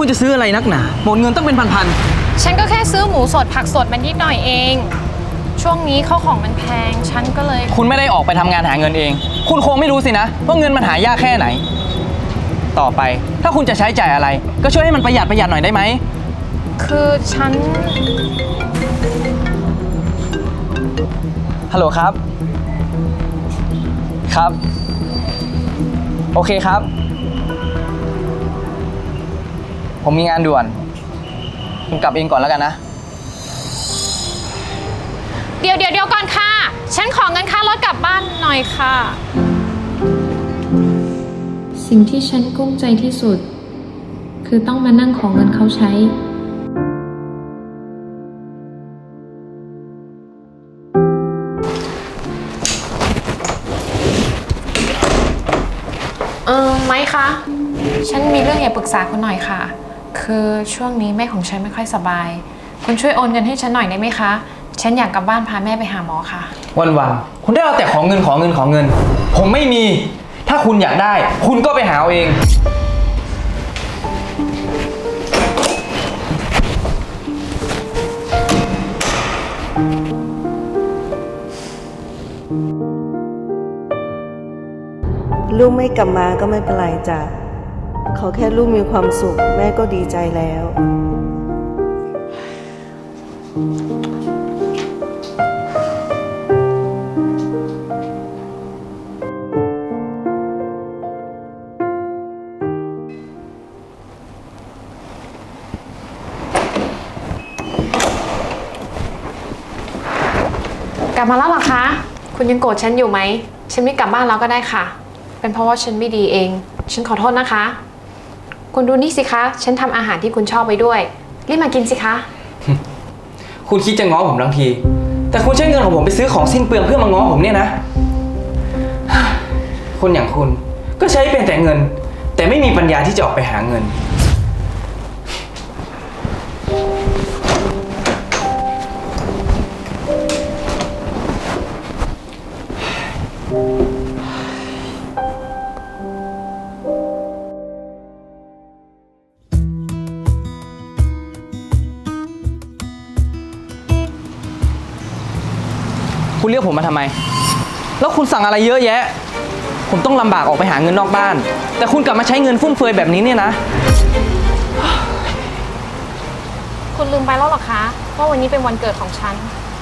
คุณจะซื้ออะไรนักหนา หมดเงินต้องเป็นพันฉันก็แค่ซื้อหมูสดผักสดมันนิดหน่อยเอง ช่วงนี้ข้าวของมันแพง ฉันก็เลย ๆ คุณไม่ได้ออกไปทำงานหาเงินเอง คุณคงไม่รู้สินะ ว่าเงินมันหายากแค่ไหน ต่อไป ถ้าคุณจะใช้จ่ายอะไร ก็ช่วยให้มันประหยัดประหยัดหน่อยได้ไหม คือฉัน ฮัลโหลครับ ครับ โอเคครับ ผมมีงานด่วน คุณกลับเองก่อนแล้วกันนะ เดี๋ยวเดี๋ยวเดี๋ยวก่อนค่ะ ฉันขอเงินค่ารถกลับบ้านหน่อยค่ะ สิ่งที่ฉันกุ้มใจที่สุด คือต้องมานั่งของเงินเขาใช้ เออไหมคะ ฉันมีเรื่องอยากปรึกษาคุณหน่อยค่ะ คือช่วงนี้แม่ของฉันไม่ค่อยสบาย คุณช่วยโอนเงินให้ฉันหน่อยได้ไหมคะ ฉันอยากกลับบ้านพาแม่ไปหาหมอค่ะ วันวันๆคุณได้เอาแต่ของเงินของเงินของเงิน ผมไม่มี ถ้าคุณอยากได้ คุณก็ไปหาเอาเอง ลูกไม่กลับมาก็ไม่เป็นไรจ้ะ ขอแค่ลูกมีความสุข แม่ก็ดีใจแล้ว กลับมาแล้วเหรอคะ คุณยังโกรธฉันอยู่ไหม ฉันไม่กลับบ้านแล้วก็ได้ค่ะ เป็นเพราะว่าฉันไม่ดีเอง ฉันขอโทษนะคะ คุณดูนี่สิคะ ฉันทำอาหารที่คุณชอบไว้ด้วย รีบมากินสิคะ คุณคิดจะง้อผมทั้งที แต่คุณใช้เงินของผมไปซื้อของสิ้นเปลืองเพื่อมาง้อผมเนี่ยนะ คนอย่างคุณก็ใช้เป็นแต่เงิน แต่ไม่มีปัญญาที่จะออกไปหาเงิน คุณเรียกผมมาทำไม แล้วคุณสั่งอะไรเยอะแยะ ผมต้องลำบากออกไปหาเงินนอกบ้าน แต่คุณกลับมาใช้เงินฟุ่มเฟือยแบบนี้เนี่ยนะ คุณลืมไปแล้วเหรอคะว่าวันนี้เป็นวันเกิดของฉัน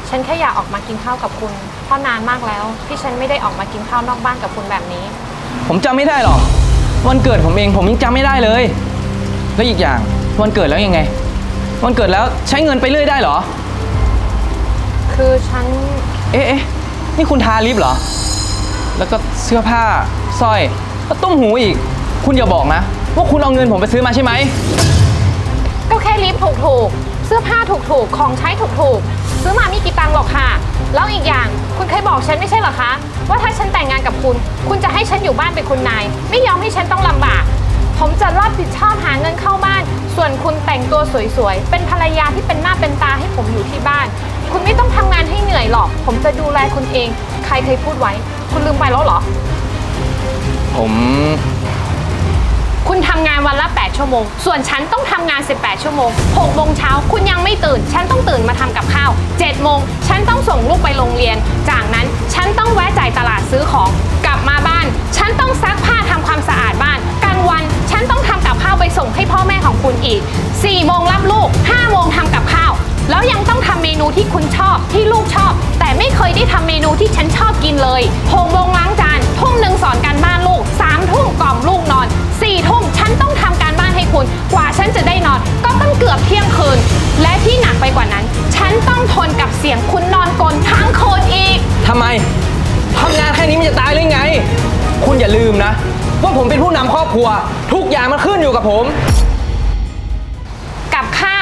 ฉันแค่อยากออกมากินข้าวกับคุณ เพราะนานมากแล้ว ที่ฉันไม่ได้ออกมากินข้าวนอกบ้านกับคุณแบบนี้ ผมจำไม่ได้หรอก วันเกิดผมเองผมยังจำไม่ได้เลย แล้วอีกอย่างวันเกิดแล้วยังไง วันเกิดแล้วใช้เงินไปเรื่อยได้เหรอ คือฉัน เอ๊ะเอ๊ะนี่คุณทาลิปเหรอ แล้วก็เสื้อผ้าสร้อยแล้วต้มหูอีก คุณอย่าบอกนะ ว่าคุณเอาเงินผมไปซื้อมาใช่ไหม ก็แค่ลิปถูกๆ เสื้อผ้าถูกๆ ของใช้ถูกๆ ซื้อมาไม่กี่ตังค์หรอกค่ะ แล้วอีกอย่างคุณเคยบอกฉันไม่ใช่เหรอคะ ว่าถ้าฉันแต่งงานกับคุณ คุณจะให้ฉันอยู่บ้านเป็นคุณนาย ไม่ยอมให้ฉันต้องลำบาก ผมจะรับผิดชอบหาเงินเข้าบ้าน ส่วนคุณแต่งตัวสวยๆ เป็นภรรยาที่เป็นหน้าเป็นตาให้ผมอยู่ที่บ้าน คุณไม่ต้องทำงานให้เหนื่อยหรอก ผมจะดูแลคุณเอง ใครเคยพูดไว้ คุณลืมไปแล้วเหรอ ผมคุณทำงานวันละ 8 ชั่วโมง ส่วนฉันต้องทำงาน 18 ชั่วโมง6โมงเช้าคุณยังไม่ตื่น ฉันต้องตื่นมาทำกับข้าว7โมงฉันต้องส่งลูกไปโรงเรียน จากนั้นฉันต้องแวะจ่ายตลาดซื้อของ กลับมาบ้าน ฉันต้องซักผ้าทำความสะอาดบ้านกลางวัน ฉันต้องทำกับข้าวไปส่งให้พ่อแม่ของคุณอีก4โมงรับลูก แล้วยังต้องทำเมนูที่คุณชอบที่ลูกชอบ แต่ไม่เคยได้ทำเมนูที่ฉันชอบกินเลย6โมงล้างจานทุ่มหนึ่งสอนการบ้านลูก3ทุ่มกล่อมลูกนอน4ทุ่มฉันต้องทำการบ้านให้คุณ กว่าฉันจะได้นอน ก็ต้องเกือบเที่ยงคืน และที่หนักไปกว่านั้น ฉันต้องทนกับเสียงคุณนอนกลนทั้งคืนอีก ทำไมทำงานแค่นี้มันจะตายหรือไง คุณอย่าลืมนะ ว่าผมเป็นผู้นำครอบครัว ทุกอย่างมันขึ้นอยู่กับผม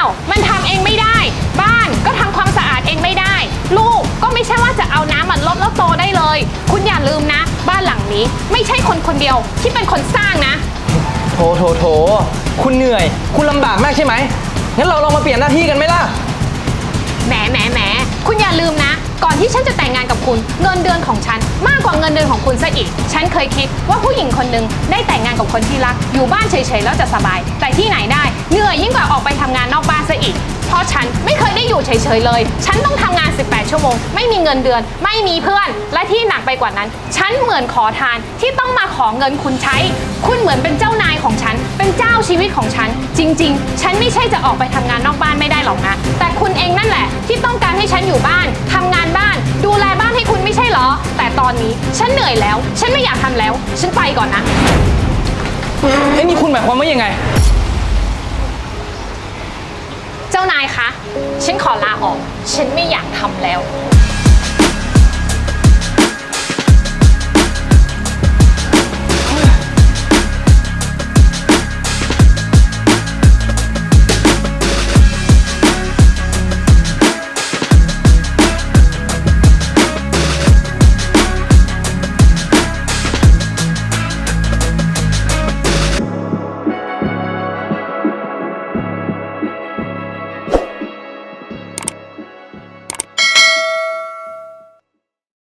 าวมันทำเองไม่ได้ บ้านก็ทำความสะอาดเองไม่ได้ ลูกก็ไม่ใช่ว่าจะเอาน้ำมันลดแล้วโตได้เลย คุณอย่าลืมนะ บ้านหลังนี้ ไม่ใช่คนคนเดียวที่เป็นคนสร้างนะ โถโถโถ คุณเหนื่อย คุณลำบากมากใช่ไหม งั้นเราลองมาเปลี่ยนหน้าที่กันไหมล่ะ แหมแหมแหมคุณอย่าลืมนะ ก่อนที่ฉันจะแต่งงานกับคุณ เงินเดือนของฉัน มากกว่าเงินเดือนของคุณซะอีก ฉันเคยคิดว่าผู้หญิงคนหนึ่งได้แต่งงานกับคนที่รัก อยู่บ้านเฉยๆแล้วจะสบาย แต่ที่ไหนได้ เหนื่อยยิ่งกว่าออกไปทำงานนอกบ้านซะอีกเพราะฉันไม่เคยได้อยู่เฉยๆเลย ฉันต้องทำงาน 18 ชั่วโมง ไม่มีเงินเดือน ไม่มีเพื่อน และที่หนักไปกว่านั้น ฉันเหมือนขอทานที่ต้องมาขอเงินคุณใช้ คุณเหมือนเป็นเจ้านายของฉัน เป็นเจ้าชีวิตของฉัน จริง ๆ ฉันไม่ใช่จะออกไปทำงานนอกบ้านไม่ได้หรอกนะ แต่คุณเองนั่นแหละ ที่ต้องการให้ฉันอยู่บ้านทำงานบ้าน ดูแลบ้านให้คุณไม่ใช่เหรอ แต่ตอนนี้ฉันเหนื่อยแล้ว ฉันไม่อยากทำแล้ว ฉันไปก่อนนะ เอ้ยนี่คุณหมายความว่ายังไง เจ้านายคะ ฉันขอลาออก ฉันไม่อยากทำแล้ว